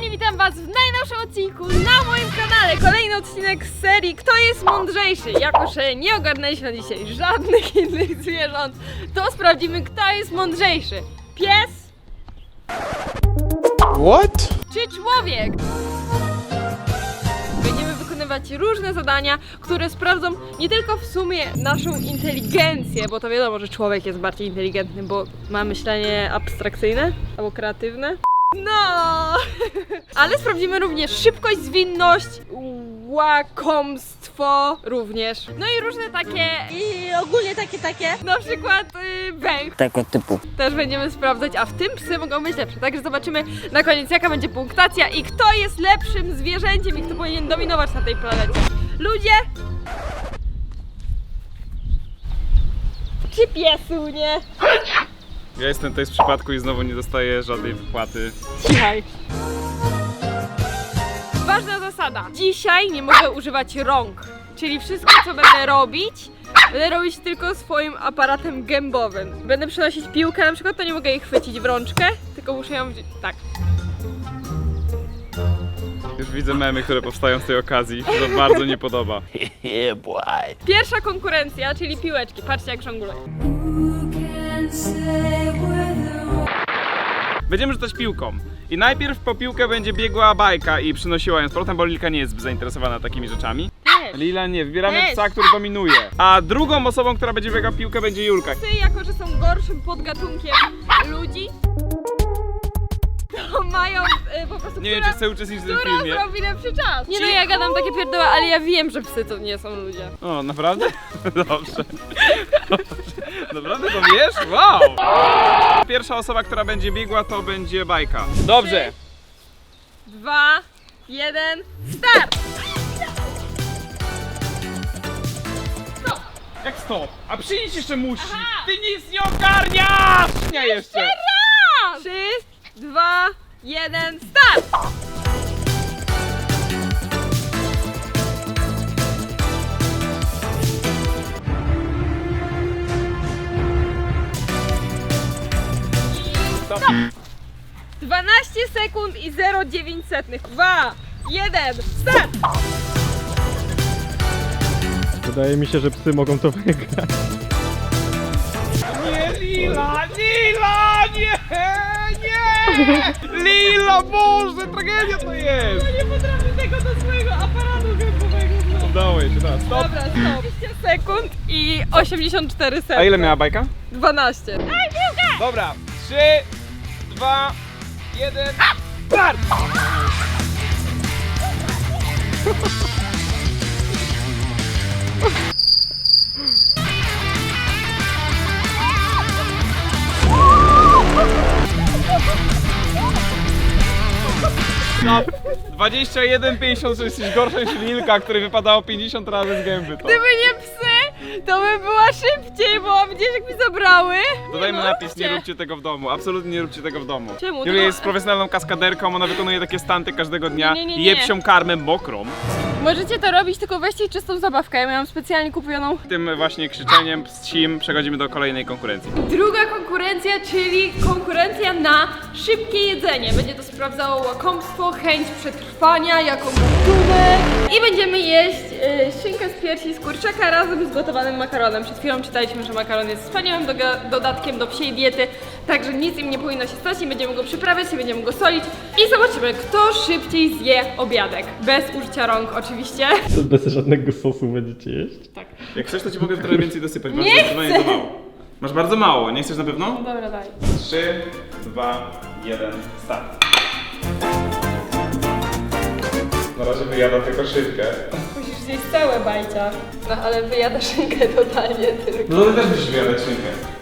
kochani, witam was w najnowszym odcinku na moim kanale. Kolejny odcinek z serii Kto jest mądrzejszy? Jako, że nie ogarnęliśmy dzisiaj żadnych innych zwierząt, to sprawdzimy kto jest mądrzejszy. Pies What? czy człowiek? Będziemy wykonywać różne zadania, które sprawdzą nie tylko w sumie naszą inteligencję, bo to wiadomo, że człowiek jest bardziej inteligentny, bo ma myślenie abstrakcyjne albo kreatywne. No! Ale sprawdzimy również szybkość, zwinność, łakomstwo również. No i różne takie, I ogólnie takie, takie. na przykład y, węch tego typu. też będziemy sprawdzać, a w tym psy mogą być lepsze. Także zobaczymy na koniec jaka będzie punktacja i kto jest lepszym zwierzęciem i kto powinien dominować na tej planecie. Ludzie! Czy piesu, nie? Ja jestem tutaj z przypadku i znowu nie dostaję żadnej wypłaty. Cichaj. Ważna zasada. Dzisiaj nie mogę używać rąk. Czyli wszystko, co będę robić, będę robić tylko swoim aparatem gębowym. Będę przenosić piłkę, na przykład to nie mogę jej chwycić w rączkę, tylko muszę ją wziąć. Tak. Już widzę memy, które powstają z tej okazji. To bardzo nie podoba. Pierwsza konkurencja, czyli piłeczki. Patrzcie jak żongluję. Będziemy rzucać piłką. I najpierw po piłkę będzie biegła bajka i przynosiła ją z powrotem, bo Lilka nie jest zainteresowana takimi rzeczami. Też. Lila nie, wybieramy Też. psa, który dominuje. A drugą osobą, która będzie biegła piłkę będzie Julka. Psy, jako że są gorszym podgatunkiem ludzi, to mają y, po prostu Nie wiem, która, czy chcę uczestniczyć w tym która filmie. zrobi lepszy czas. Nie no, ja gadam takie pierdoły, ale ja wiem, że psy to nie są ludzie. O, naprawdę? Dobrze. Naprawdę to wiesz? Wow! Pierwsza osoba, która będzie biegła, to będzie bajka. Dobrze. Dwa, jeden, start! Jak stop? A przynieść jeszcze musi. Aha. Ty nic nie ogarniasz! Nie jeszcze. Raz! Trzy, dwa, jeden, start! Stop. 12 sekund i 0,9 setnych. Dwa, jeden, start! Wydaje mi się, że psy mogą to wygrać. Nie, Lila! Lila! Nie! Nie! Lila, Boże, tragedia to jest! Nie potrafię tego do swojego aparatu gębowego znowu. Udało się, teraz. Stop. Dobra, stop. 20 sekund i 84 setne. A ile miała bajka? 12. Dobra. 3, 2, 1. Start! Stop. 21, 56 jesteś gorsza niż Lilka, który wypadało 50 razy z gęby. To. Gdyby nie psy, to by była szybciej, bo widzisz jak mi zabrały? Dodajmy no, napis, nie róbcie. tego w domu. Absolutnie nie róbcie tego w domu. Czemu? Julia jest profesjonalną kaskaderką, ona wykonuje takie stanty każdego dnia Nie, nie, nie, i je nie. psią karmę mokrą. Możecie to robić, tylko weźcie czystą zabawkę. Ja miałam specjalnie kupioną. Tym właśnie krzyczeniem, psim przechodzimy do kolejnej konkurencji. Druga konkurencja, czyli konkurencja na szybkie jedzenie. Będzie to sprawdzało łakomstwo, chęć przetrwania jako gatunek. I będziemy jeść y, szynkę z piersi z kurczaka razem z gotowanym makaronem. Przed chwilą czytaliśmy, że makaron jest wspaniałym doga- dodatkiem do psiej diety, także nic im nie powinno się stać, nie będziemy go przyprawiać, nie będziemy go solić i zobaczymy, kto szybciej zje obiadek. Bez użycia rąk oczywiście. Bez żadnego sosu będziecie jeść? Tak. Jak chcesz, to ci mogę trochę więcej dosypać, bo Nie zdecydowanie chcę. za mało. Masz bardzo mało, nie chcesz na pewno? Dobra, daj. 3, 2, 1, start. Na razie wyjada tylko szybkę. Musisz zjeść całe bajcia. No ale wyjada szynkę totalnie tylko. No to też musisz wyjadać szynkę.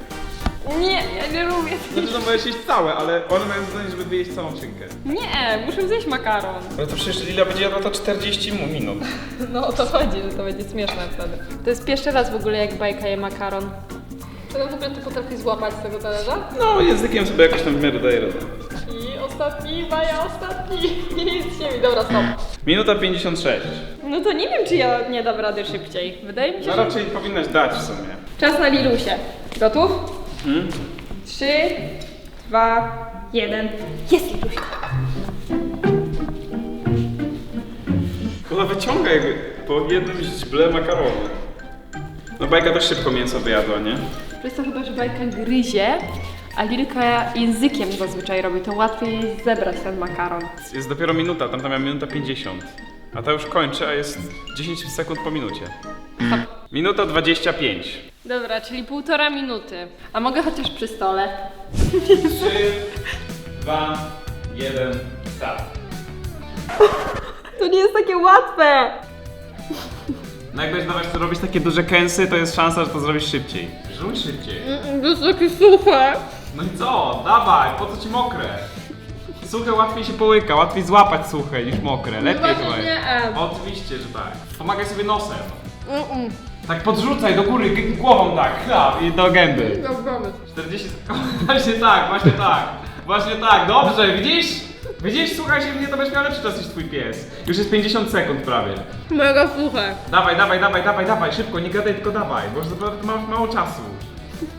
Nie, ja nie lubię Znaczy, no możesz jeść całe, ale one mają zadanie, żeby wyjeść całą szynkę. Nie, muszę zjeść makaron. Ale to przecież Lila będzie jadła to 40 minut. No o to chodzi, że to będzie śmieszne wtedy. To jest pierwszy raz w ogóle jak bajka je makaron. Czy w ogóle to potrafi złapać z tego talerza? No, językiem sobie jakoś tam w miarę daje radę. I ostatni, Baja ostatni. Nic się mi, dobra, stop. Minuta 56. No to nie wiem, czy ja nie dam rady szybciej. Wydaje mi się, No że... raczej powinnaś dać w sumie. Czas na Lilusie. Gotów? Trzy, dwa, jeden. Jest Lilusia. wyciąga jakby po jednym źble makaronu. No bajka też szybko mięso wyjadła, nie? Przez to chyba, że bajka gryzie, a Lilka językiem zazwyczaj robi, to łatwiej jest zebrać ten makaron. Jest dopiero minuta, tam miała minuta 50. A ta już kończy, a jest 10 sekund po minucie. Minuta 25. Dobra, czyli półtora minuty. A mogę chociaż przy stole? 3, 2, 1, start. To nie jest takie łatwe! No jak będziesz dawać robić takie duże kęsy, to jest szansa, że to zrobisz szybciej. Rzuć szybciej. To jest takie suche. No i co? Dawaj, po co ci mokre? Suche łatwiej się połyka, łatwiej złapać suche niż mokre. Lepiej chyba. że jest. nie. Oczywiście, że tak. Pomagaj sobie nosem. Mm-mm. Tak podrzucaj do góry, g- głową tak, chlap i do gęby. Dobra. 40 sekund. Właśnie tak, właśnie tak. Właśnie tak, dobrze, widzisz? Widzisz, słuchaj się mnie, to będziesz miał lepszy czas niż twój pies. Już jest 50 sekund prawie. Mega suche. Dawaj, dawaj, dawaj, dawaj, dawaj, szybko, nie gadaj, tylko dawaj, bo już naprawdę masz mało czasu.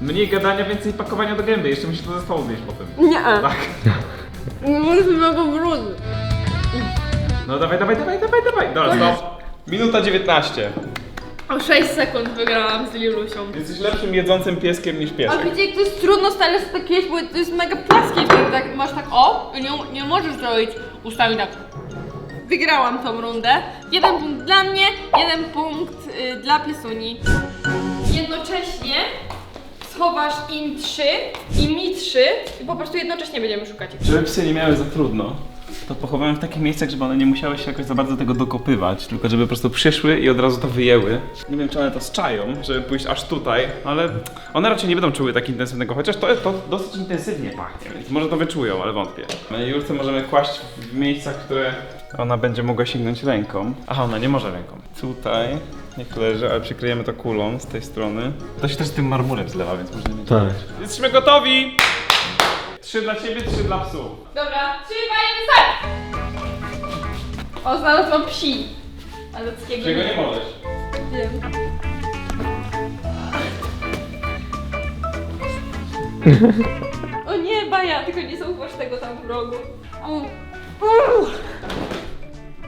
Mniej gadania, więcej pakowania do gęby, jeszcze musisz to ze stołu zjeść potem. Nie. Tak. Nie możesz brudu. No dawaj, dawaj, dawaj, dawaj, dawaj. Dobra, stop. Minuta 19. O 6 sekund wygrałam z Lilusią. Jesteś lepszym jedzącym pieskiem niż A piesek. wiecie, jak to jest trudno stale sobie tak jeść, bo to jest mega płaskie, wtedy tak masz tak o i nie, nie możesz zrobić ustami tak. Wygrałam tą rundę. Jeden punkt dla mnie, jeden punkt y, dla Piesuni. Jednocześnie schowasz im trzy i mi trzy i po prostu jednocześnie będziemy szukać ich. Żeby psy nie miały za trudno, to pochowałem w takich miejscach, żeby one nie musiały się jakoś za bardzo tego dokopywać, tylko żeby po prostu przyszły i od razu to wyjęły. Nie wiem, czy one to zczają, żeby pójść aż tutaj, ale one raczej nie będą czuły tak intensywnego, chociaż to, to dosyć intensywnie pachnie, więc może to wyczują, ale wątpię. My Julce możemy kłaść w miejscach, które ona będzie mogła sięgnąć ręką. Aha, ona nie może ręką. Tutaj, niech leży, ale przykryjemy to kulą z tej strony. To się też tym marmurem zlewa, więc może nie będzie. Tak. Jesteśmy gotowi! Trzy dla ciebie, trzy dla psów. Dobra, trzy, dwa, jeden, start! O, znalazłam psi. A ludzkiego Czego nie możesz? wiem. O nie, Baja, tylko nie zauważ tego tam w rogu. Mm. Uff.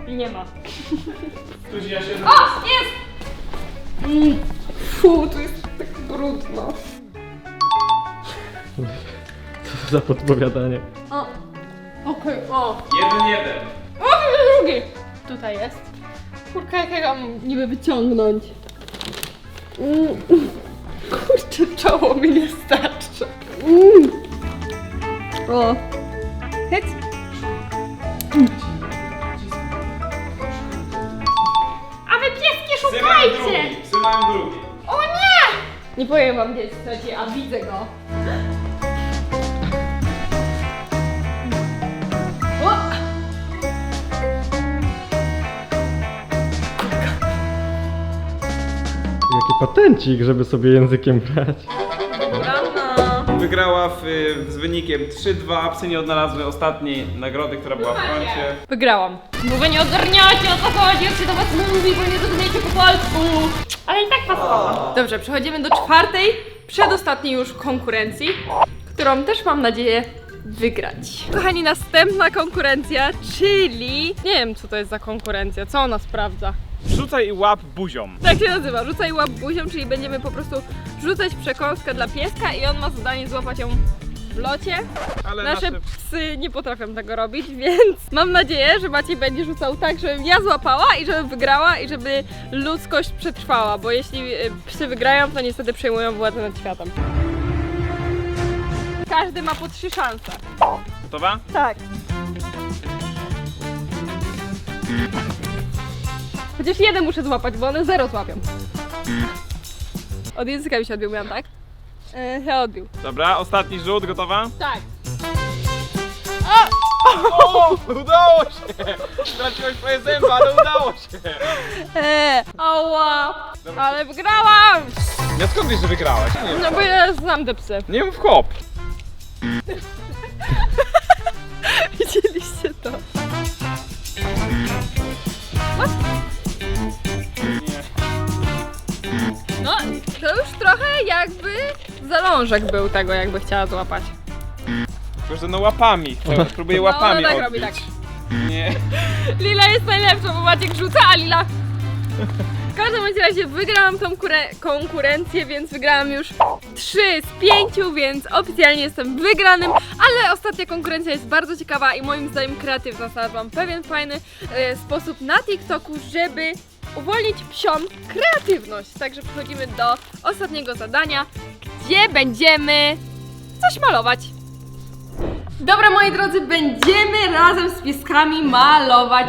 Nie ma. Ja się... O, jest! Mm. Fu, tu jest tak brudno. Co za podpowiadanie. O, okej, o. Jeden, jeden. Drugi! Tutaj jest. Kurka, jak ja mam niby wyciągnąć? Mm. Kurczę, czoło mi nie starczy. Mm. O. Hec. A wy pieski Psy mają szukajcie! drugi. Psy mają drugi. O nie! Nie powiem wam gdzie jest trzeci, a widzę go. Patencik, żeby sobie językiem brać. Rano. Wygrała w, z wynikiem 3-2. Psy nie odnalazły ostatniej nagrody, która była w froncie. Wygrałam. Bo wy nie ogarniacie o co chodzi, jak się do was mówi, bo nie zrozumiecie po polsku. Ale i tak pasowałam. Dobrze, przechodzimy do czwartej, przedostatniej już konkurencji, którą też mam nadzieję wygrać. Kochani, następna konkurencja, czyli... Nie wiem, co to jest za konkurencja, co ona sprawdza. Rzucaj i łap buzią. Tak się nazywa, rzucaj łap buzią, czyli będziemy po prostu rzucać przekąskę dla pieska i on ma zadanie złapać ją w locie. Ale Nasze nasze... psy nie potrafią tego robić, więc mam nadzieję, że Maciej będzie rzucał tak, żebym ja złapała i żebym wygrała i żeby ludzkość przetrwała, bo jeśli y, psy wygrają, to niestety przejmują władzę nad światem. Każdy ma po trzy szanse. Gotowa? Tak. Chociaż jeden muszę złapać, bo one zero złapią. Od języka mi się odbił, miałam, tak? Yy, się odbił. Dobra, ostatni rzut, gotowa? Tak. O, udało się! Straciłeś swoje zęby, ale udało się! Eee, ała! Ale wygrałam! Ja skąd wiesz, że wygrałaś? Nie, No bo ja znam te psy. nie mów hop. Widzieliście to? Trochę jakby zalążek był tego, jakby chciała złapać. Tylko, że no łapami. Chcę- Próbuję No, łapami ona tak odbić. robi, tak. Nie. Lila jest najlepsza, bo Maciek rzuca, a Lila... W każdym bądź razie wygrałam tą kure- konkurencję, więc wygrałam już 3 z 5, więc oficjalnie jestem wygranym, ale ostatnia konkurencja jest bardzo ciekawa i moim zdaniem kreatywna. Znalazłam pewien fajny e, sposób na TikToku, żeby uwolnić psiom kreatywność. Także przechodzimy do ostatniego zadania, gdzie będziemy coś malować. Dobra, moi drodzy, będziemy razem z pieskami malować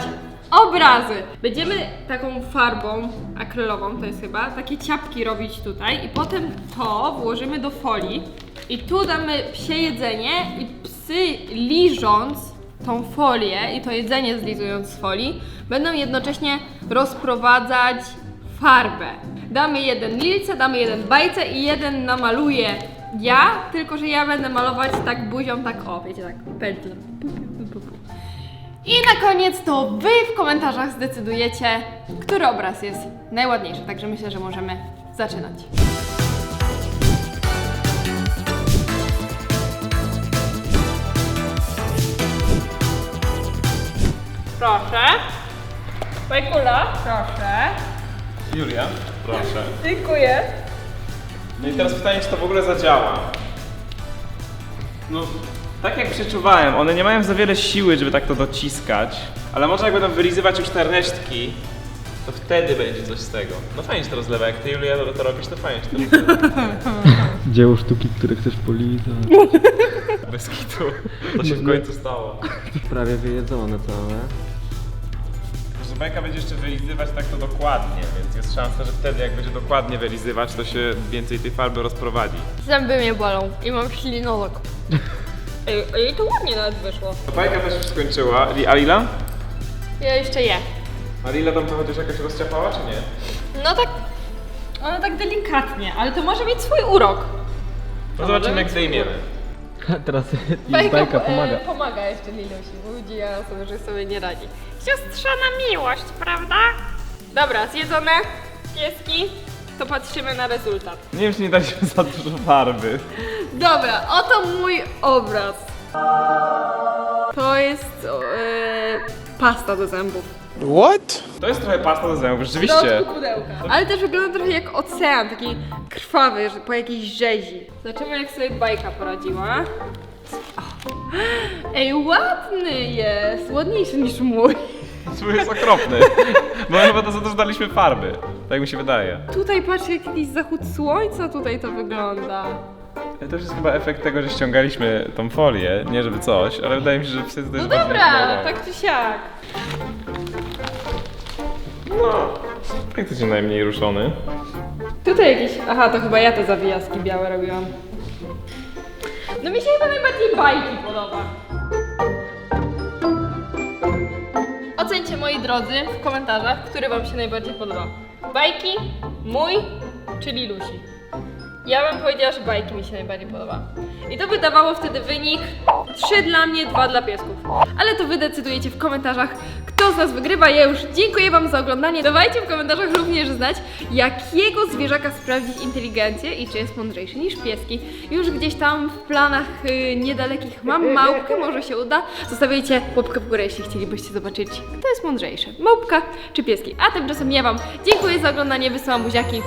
obrazy. Będziemy taką farbą akrylową, to jest chyba, takie ciapki robić tutaj i potem to włożymy do folii i tu damy psie jedzenie i psy liżąc tą folię i to jedzenie zlizując z folii będą jednocześnie rozprowadzać farbę. Damy jeden lilce, damy jeden bajce i jeden namaluję ja, tylko że ja będę malować tak buzią, tak o, wiecie, tak pętlem. I na koniec to wy w komentarzach zdecydujecie, który obraz jest najładniejszy, także myślę, że możemy zaczynać. Proszę. Bajkula, proszę. Julia, proszę. Dziękuję. No i teraz pytanie, czy to w ogóle zadziała. No, tak jak przeczuwałem, one nie mają za wiele siły, żeby tak to dociskać, ale może jak będą wylizywać już te resztki, to wtedy będzie coś z tego. No fajnie się to rozlewa, jak ty Julia to, to robisz, to fajnie się to rozlewa. Dzieło sztuki, które chcesz polizać. Bez kitu. To się w końcu stało. Prawie wyjedzone całe. Bajka będzie jeszcze wylizywać tak to dokładnie, więc jest szansa, że wtedy jak będzie dokładnie wylizywać, to się więcej tej farby rozprowadzi. Zęby mnie bolą i mam ślinolog. Ej, ej, to ładnie nawet wyszło. To bajka też już skończyła. Li- A Lila? Ja jeszcze je. A Lila tam to chociaż jakoś rozciapała, czy nie? No tak, ono tak delikatnie, ale to może mieć swój urok. No zobaczymy jak zdejmiemy. Teraz jej bajka e, pomaga. pomaga jeszcze Lilusi, bo widzi ja sobie, że sobie nie radzi. Siostrzana miłość, prawda? Dobra, zjedzone pieski, to patrzymy na rezultat. Nie wiem, czy nie daliśmy za dużo farby. Dobra, oto mój obraz. To jest e, pasta do zębów. To jest trochę pasta do zębów, rzeczywiście. pudełka. Ale też wygląda trochę jak ocean, taki krwawy, że po jakiejś rzezi. Zobaczymy jak sobie bajka poradziła. O. Ej, ładny jest! Ładniejszy niż mój. Swój jest okropny. Bo chyba to za dużo daliśmy farby. Tak mi się wydaje. Tutaj patrz jak jakiś zachód słońca tutaj to wygląda. To już jest chyba efekt tego, że ściągaliśmy tą folię. Nie żeby coś, ale wydaje mi się, że psy to No jest bardziej dobra, tak czy siak. No. Praktycznie najmniej ruszony. Tutaj jakieś... Aha, to chyba ja te zawijaski białe robiłam. No mi się chyba najbardziej bajki podoba. Ocencie moi drodzy w komentarzach, który wam się najbardziej podoba. Bajki, mój czy Lilusi. Ja bym powiedziała, że bajki mi się najbardziej podoba. I to by dawało wtedy wynik 3 dla mnie, 2 dla piesków. Ale to wy decydujecie w komentarzach, kto z nas wygrywa. Ja już dziękuję wam za oglądanie. Dawajcie w komentarzach również znać, jakiego zwierzaka sprawdzić inteligencję i czy jest mądrzejszy niż pieski. Już gdzieś tam w planach y, niedalekich mam małpkę, może się uda. Zostawiajcie łapkę w górę, jeśli chcielibyście zobaczyć, kto jest mądrzejszy. Małpka czy pieski. A tymczasem ja wam dziękuję za oglądanie, wysyłam buziaki.